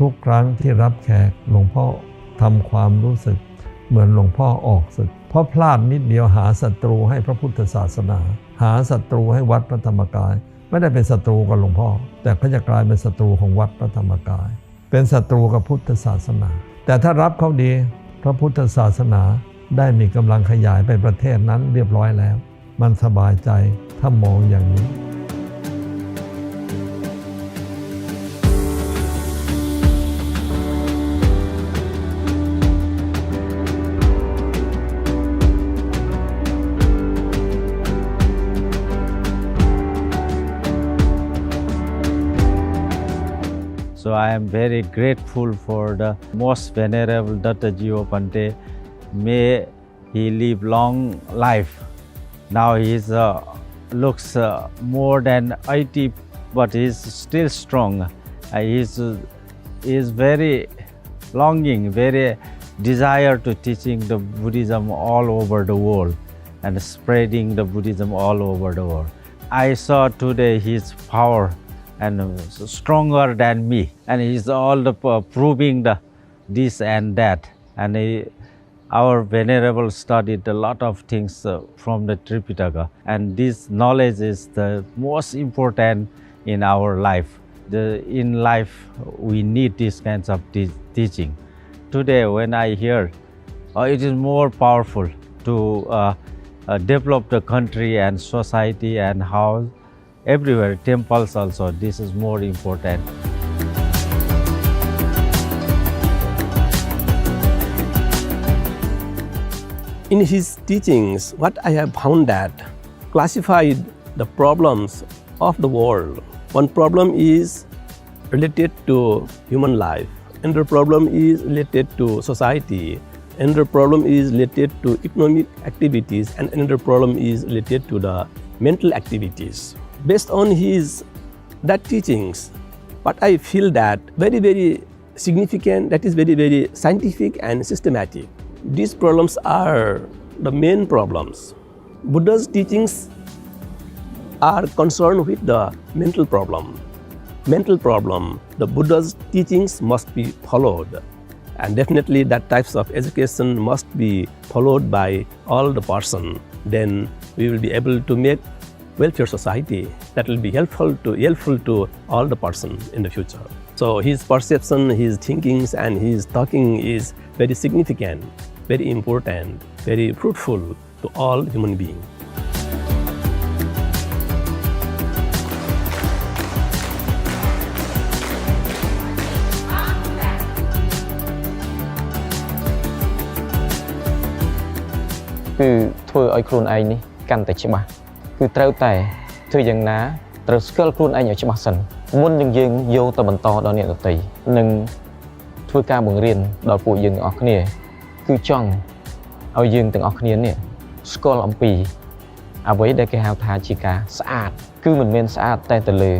ทุกครั้งที่รับแขกหลวงพ่อทำความรู้สึก เหมือนหลวงพ่อออกศึก เพราะพลาดนิดเดียวหาศัตรูให้พระพุทธศาสนา หาศัตรูให้วัดพระธรรมกาย ไม่ได้เป็นศัตรูกับหลวงพ่อ แต่เขาจะกลายเป็นศัตรูของวัดพระธรรมกาย เป็นศัตรูกับพุทธศาสนา แต่ถ้ารับเขาดี พระพุทธศาสนาได้มีกำลังขยายไปประเทศนั้นเรียบร้อยแล้ว มันสบายใจถ้ามองอย่างนี้ So I am very grateful for the most venerable Dr. Gio Pante. May he live long life. Now he uh, looks uh, more than 80, but he is still strong. Uh, he uh, is very longing, very desire to teaching the Buddhism all over the world and spreading the Buddhism all over the world. I saw today his power and uh, stronger than me, and he's all the, uh, proving the this and that. And he, our venerable studied a lot of things uh, from the Tripitaka, and this knowledge is the most important in our life. The, in life, we need these kinds of te- teaching. Today, when I hear, uh, it is more powerful to uh, uh, develop the country and society and how everywhere temples also this is more important In his teachings, what I have found that classified the problems of the world. One problem is related to human life, another problem is related to society, another problem is related to economic activities, and another problem is related to the mental activities. Based on his that teachings, but I feel that very very significant, that is very very scientific and systematic. These problems are the main problems. Buddha's teachings are concerned with the mental problem. Mental problem, the Buddha's teachings must be followed. And definitely that types of education must be followed by all the person. Then we will be able to make welfare society that will be helpful to helpful to all the person in the future. So his perception, his thinkings, and his talking is very significant, very important, very fruitful to all human beings. Who, can't លួនឯងនេះកាន់តែច្បាស់គឺត្រូវតែធ្វើយ៉ាងណាត្រូវស្គាល់ខ្លួនឯងឲ្យច្បាស់សិនមុននឹងយើងយកទៅបន្តដល់អ្នកដទៃនិងធ្វើការបង្រៀនដល់ពួកយើងទាំងអស់គ្នា គឺចង់ឲ្យយើងទាំងអស់គ្នានេះស្គាល់អំពី អ្វីដែលគេហៅថាជាការស្អាត គឺមិនមែនស្អាតតែទៅលើ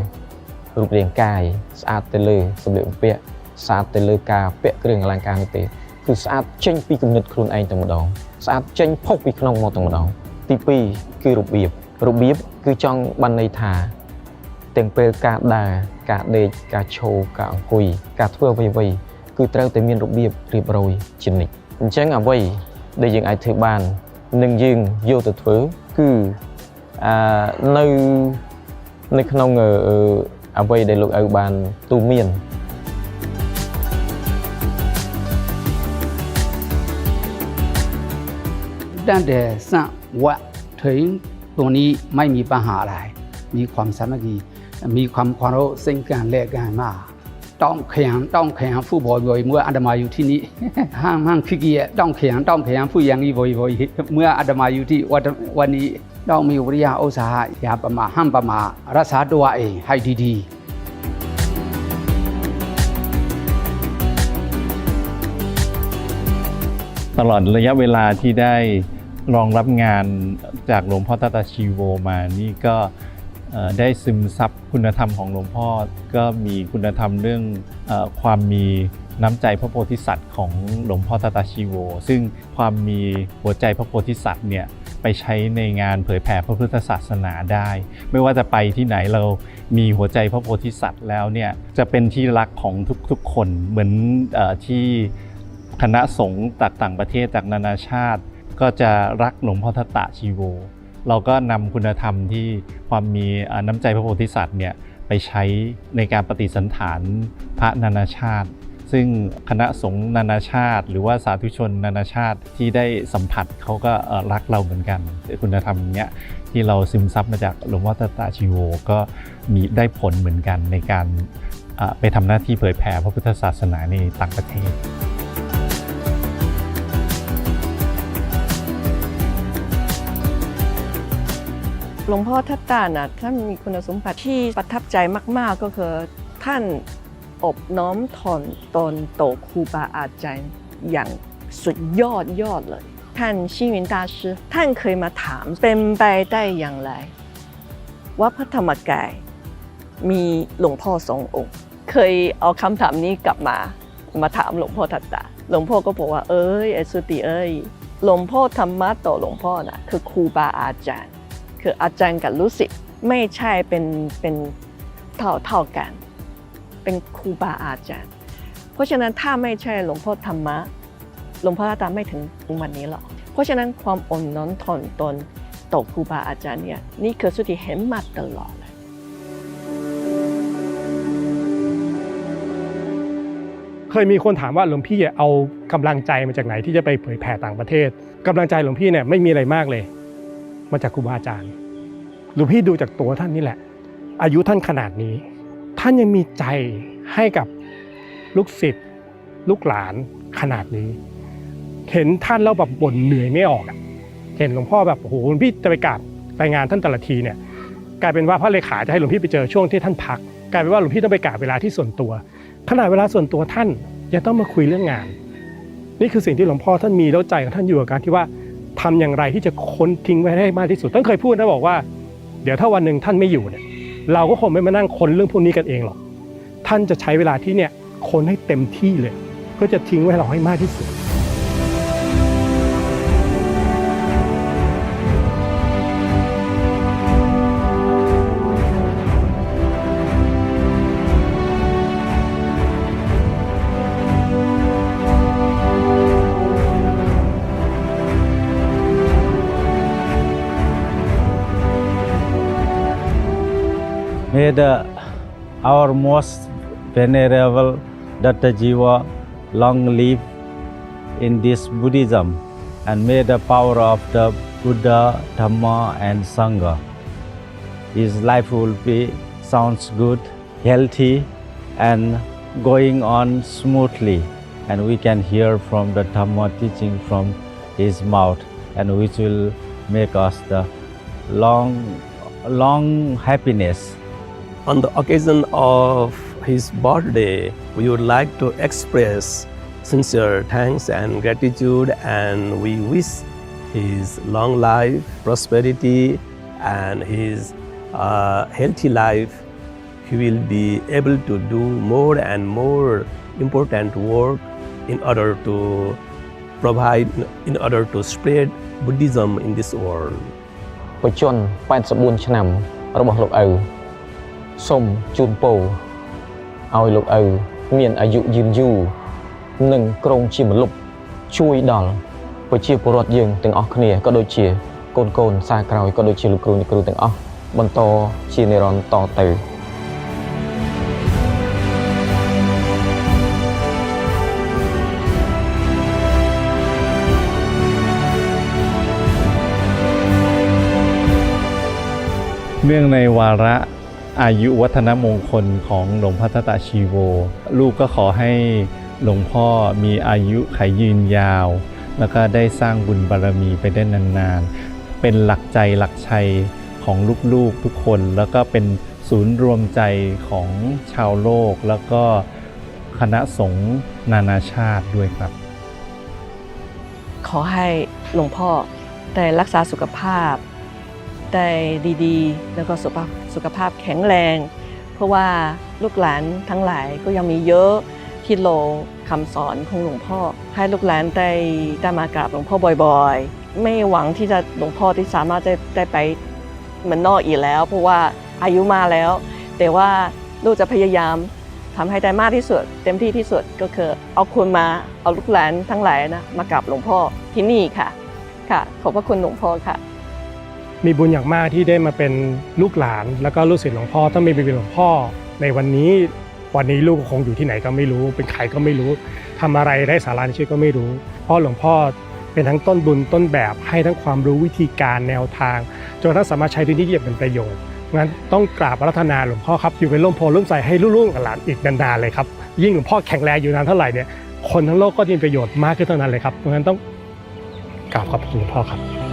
រូបរាងកាយស្អាតទៅលើសម្លៀកបំពាក់ស្អាតទៅលើការពាក់គ្រឿងអលង្ការនោះទេគឺស្អាតចេញពីគំនិតខ្លួនឯងតែម្ដងស្អាតចេញផុសពីក្នុងមកតែម្ដងទី2គឺរបៀប របៀបគឺចង់បានន័យថា ទាំងពេលការដើរការដេកការឈរការអង្គុយការធ្វើអ្វីៗគឺត្រូវតែមានរបៀបរៀបរយជានិច្ចអញ្ចឹងអ្វីដែលយើងអាចធ្វើបាននិងយើងយកទៅធ្វើគឺអឺនៅនៅក្នុងអ្វីដែលលោកឪបានទូមាន但得上我推 รงวัดถึงตรงนี้ไม่มีปัญหาอะไร มีความสามัคคีมีความเคามรพซึ่งกันและกันมากต้องแข่งต้องแข่งผู้บ่อยเมื่ออาตมาอยู่ที่นี่ห้ามห้ามขี้เกียจต้องแข่งต้องแข่งผู้ย่างนี้บ่อยเมื่ออาตมาอยู่ที่วัดวันนี้ต้องมีวิริยะอุตสาหะอย่าประมาห้ามประมารักษาตัวเองให้ดีๆตลอดระยะเวลาที่ได้ รองรับงานจากหลวงพ่อตาตาชีโวมานี่ก็ได้ซึมซับคุณธรรมของหลวงพ่อ ก็มีคุณธรรมเรื่องอความมีน้ำใจพระโพธิสัตว์ของหลวงพ่อตาตาชีโว ซึ่งความมีหัวใจพระโพธิสัตว์เนี่ยไปใช้ในงานเผยแผ่พระพุทธศาสนาได้ ไม่ว่าจะไปที่ไหนเรามีหัวใจพระโพธิสัตว์แล้วเนี่ยจะเป็นที่รักของทุกๆคนเหมือนอที่คณะสงฆ์จากต่างประเทศจากนานาชาติ ก็จะรักหลวงพ่อทัตตะชีโว เราก็นำคุณธรรมที่ความมีน้ำใจพระโพธิสัตว์เนี่ยไปใช้ในการปฏิสันฐานพระนานาชาติ ซึ่งคณะสงฆ์นานาชาติ หรือว่าสาธุชนนานาชาติที่ได้สัมผัสเขาก็รักเราเหมือนกันคุณธรรมเนี้ยที่เราซึมซับมาจากหลวงพ่อตตาชิโวก็มีได้ผลเหมือนกันในการไปทำหน้าที่เผยแผ่พระพุทธศาสนาในต่างประเทศ หลวงพ่อทัตตานะท่านมีคุณสมบัติที่ประทับใจมาก ๆ ก็คือท่านอบน้อมถ่อมตนโตอครูบาอาจารย์อย่างสุดยอดยอดเลย ท่านชิวิน大师ท่านเคยมาถามเป็นไปได้อย่างไร ว่าพระธรรมกายมีหลวงพ่อสององค์ เคยเอาคำถามนี้กลับมา มาถามหลวงพ่อทัตตาหลวงพ่อก็บอกว่าเอ้ยไอสุติเอ้ยหลวงพ่อธรรมะต่อหลวงพ่อน่ะคือครูบาอาจารย์ คืออาจารย์กับลูกศิษย์ไม่ใช่เป็นเป็นเท่าเท่ากัน เป็นครูบาอาจารย์ เพราะฉะนั้นถ้าไม่ใช่หลวงพ่อธรรมะหลวงพ่อตาไม่ถึงวันนี้หรอกเพราะฉะนั้นความอ่อนน้อมถ่อมตนต่อครูบาอาจารย์เนี่ยนี่คือสุดที่เห็นมาตลอดเลยเคยมีคนถามว่าหลวงพี่เอากำลังใจมาจากไหนที่จะไปเผยแผ่ต่างประเทศกำลังใจหลวงพี่เนี่ยไม่มีอะไรมากเลย มาจากครูบาอาจารย์หลวงพี่ดูจากตัวท่านนี่แหละ อายุท่านขนาดนี้ ท่านยังมีใจให้กับลูกศิษย์ลูกหลานขนาดนี้ เห็นท่านแล้วแบบบ่นเหนื่อยไม่ออกเห็นหลวงพ่อแบบโอ้โหหลวงพี่จะไปกราบรายงานท่านแต่ละทีเนี่ยกลายเป็นว่าพระเลขาจะให้หลวงพี่ไปเจอช่วงที่ท่านพัก กลายเป็นว่าหลวงพี่ต้องไปกราบเวลาที่ส่วนตัวขนาดเวลาส่วนตัวท่านยังต้องมาคุยเรื่องงาน นี่คือสิ่งที่หลวงพ่อท่านมีแล้วใจของท่านอยู่กับการที่ว่า ทำอย่างไรที่จะค้นทิ้งไว้ให้มากที่สุดท่านเคยพูดนะบอกว่า เดี๋ยวถ้าวันหนึ่งท่านไม่อยู่เนี่ย เราก็คงไม่มานั่งค้นเรื่องพวกนี้กันเองหรอก ท่านจะใช้เวลาที่เนี่ยค้นให้เต็มที่เลย เพื่อจะทิ้งไว้เราให้มากที่สุด May the, uh, our most venerable Datta Jiva long live in this Buddhism and may the power of the Buddha, Dhamma and Sangha. His life will be sounds good, healthy and going on smoothly and we can hear from the Dhamma teaching from his mouth and which will make us the long long happiness On the occasion of his birthday, we would like to express sincere thanks and gratitude, and we wish his long life, prosperity, and his uh, healthy life. He will be able to do more and more important work in order to provide, in order to spread Buddhism in this world. បច្ចុប្បន្ន84ឆ្នាំរបស់លោកឪ សូមជូនពរឲ្យលោកឪមានអាយុយឺនយូរនិងក្រុងជាម្លប់ជួយដល់ប្រជាពលរដ្ឋយើងទាំងអស់គ្នាក៏ដូចជាកូនកូនសារក្រោយក៏ដូចជាលោកគ្រូអ្នកគ្រូទាំងអស់បន្តជានិរន្តរ៍តទៅ เนื่องในวาระ อายุวัฒนมงคลของหลวงพ่อทตตาชีโว ลูกก็ขอให้หลวงพ่อมีอายุขายยืนยาว แล้วก็ได้สร้างบุญบารมีไปได้นานๆ เป็นหลักใจหลักชัยของลูกๆทุกคน แล้วก็เป็นศูนย์รวมใจของชาวโลก แล้วก็คณะสงฆ์นานาชาติด้วยครับ ขอให้หลวงพ่อได้รักษาสุขภาพ ได้ดีๆ แล้วก็สุขภาพสุขภาพแข็งแรง เพราะว่าลูกหลานทั้งหลายก็ยังมีเยอะที่โลคำสอนของหลวงพ่อ ให้ลูกหลานได้ได้มากราบหลวงพ่อบ่อยๆ ไม่หวังที่จะหลวงพ่อที่สามารถได้ได้ไปเหมือนนอกอีกแล้ว เพราะว่าอายุมาแล้ว แต่ว่าลูกจะพยายามทำให้ได้มากที่สุด เต็มที่ที่สุดก็คือเอาคุณมาเอาลูกหลานทั้งหลายนะมากราบหลวงพ่อที่นี่ค่ะค่ะ ขอบพระคุณหลวงพ่อค่ะ มีบุญอย่างมากที่ได้มาเป็นลูกหลาน แล้วก็ลูกศิษย์หลวงพ่อถ้าไม่เป็นหลวงพ่อ ในวันนี้วันนี้ลูกคงอยู่ที่ไหนก็ไม่รู้ เป็นใครก็ไม่รู้ทำอะไรได้สาระในชีวิตก็ไม่รู้ เพราะหลวงพ่อเป็นทั้งต้นบุญต้นแบบให้ทั้งความรู้วิธีการแนวทางจนทั่งสามารถใช้ที่นี่อย่างเป็นประโยชน์งั้นต้องกราบรัธนาหลวงพ่อครับอยู่เป็นร่มโพล่มใสให้ลูกๆกับหลานอีกนานๆเลยครับยิ่งหลวงพ่อแข็งแรงอยู่นานเท่าไหร่เนี่ยคนทั้งโลกก็จะมีประโยชน์มากขึ้นเท่านั้นเลยครับเพราะฉะนั้นต้องกราบขอบคุณหลวงพ่อครับ